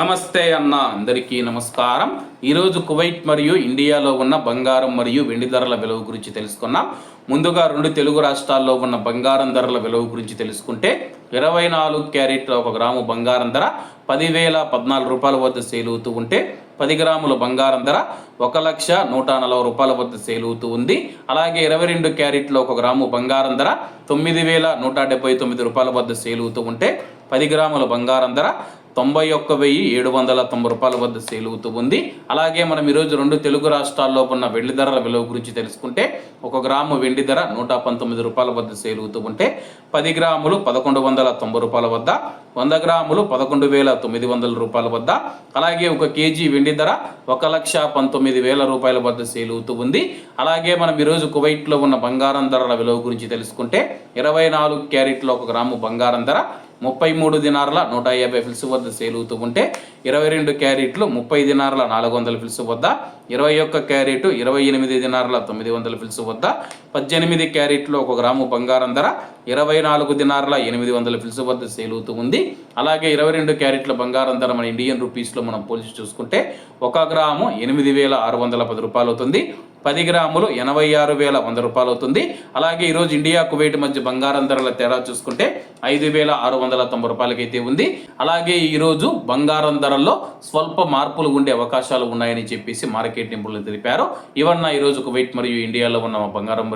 నమస్తే అన్న అందరికీ నమస్కారం. ఈరోజు కువైట్ మరియు ఇండియాలో ఉన్న బంగారం మరియు వెండి ధరల విలువ గురించి తెలుసుకున్నాం. ముందుగా రెండు తెలుగు రాష్ట్రాల్లో ఉన్న బంగారం ధరల విలువ గురించి తెలుసుకుంటే ఇరవై నాలుగు క్యారెట్ల ఒక గ్రాము బంగారం ధర పదివేల పద్నాలుగు రూపాయల వద్ద సేల్ అవుతూ ఉంటే పది గ్రాముల బంగారం ధర ఒక లక్ష నూట నలభై రూపాయల వద్ద సేల్ అవుతూ ఉంది. అలాగే ఇరవై రెండు క్యారెట్లు ఒక గ్రాము బంగారం ధర తొమ్మిది వేల నూట డెబ్బై తొమ్మిది రూపాయల వద్ద సేల్ అవుతూ ఉంటే పది గ్రాముల బంగారం ధర తొంభై ఒక్క వెయ్యి ఏడు వందల తొంభై రూపాయల వద్ద సేల్ అవుతూ ఉంది. అలాగే మనం ఈరోజు రెండు తెలుగు రాష్ట్రాల్లో ఉన్న వెండి ధరల విలువ గురించి తెలుసుకుంటే ఒక గ్రాము వెండి ధర నూట పంతొమ్మిది రూపాయల వద్ద సేల్ అవుతూ ఉంటే పది గ్రాములు పదకొండు వందల తొంభై రూపాయల వద్ద వంద గ్రాములు పదకొండు వేల తొమ్మిది వందల రూపాయల వద్ద అలాగే ఒక కేజీ వెండి ధర ఒక లక్ష పంతొమ్మిది వేల రూపాయల వద్ద సేల్ అవుతూ ఉంది. అలాగే మనం ఈరోజు కువైట్లో ఉన్న బంగారం ధరల విలువ గురించి తెలుసుకుంటే ఇరవై నాలుగు క్యారెట్లో ఒక గ్రాము బంగారం ధర ముప్పై మూడు దినారుల నూట యాభై ఫిల్స్ వద్ద సేల్ అవుతూ ఉంటే ఇరవై రెండు క్యారెట్లు ముప్పై దినారుల నాలుగు వందల ఫిల్స్ వద్ద ఇరవై ఒక్క క్యారెట్ ఇరవై ఎనిమిది దినారుల తొమ్మిది వందల ఫిల్స్ వద్ద పద్దెనిమిది క్యారెట్లు ఒక గ్రాము బంగారం ధర ఇరవై నాలుగు దినార్ల ఎనిమిది వందల ఫిల్స్ వద్ద సేల్ అవుతూ ఉంది. అలాగే ఇరవై రెండు క్యారెట్ల బంగారం ధర మన ఇండియన్ రూపీస్లో మనం పోల్చి చూసుకుంటే ఒక గ్రాము ఎనిమిది వేల ఆరు వందల పది రూపాయలు అవుతుంది. పది గ్రాములు ఎనభై ఆరు వేల వంద రూపాయలు అవుతుంది. అలాగే ఈరోజు ఇండియా కువైట్ మధ్య బంగారం ధరల తేడా చూసుకుంటే ఐదు వేల ఆరు వందల తొంభై రూపాయలకైతే ఉంది. అలాగే ఈరోజు బంగారం ధరల్లో స్వల్ప మార్పులు ఉండే అవకాశాలు ఉన్నాయని చెప్పేసి మార్కెట్ నిపుణులు తెలిపారు. ఇవన్న ఈరోజు కువైట్ మరియు ఇండియాలో ఉన్న బంగారం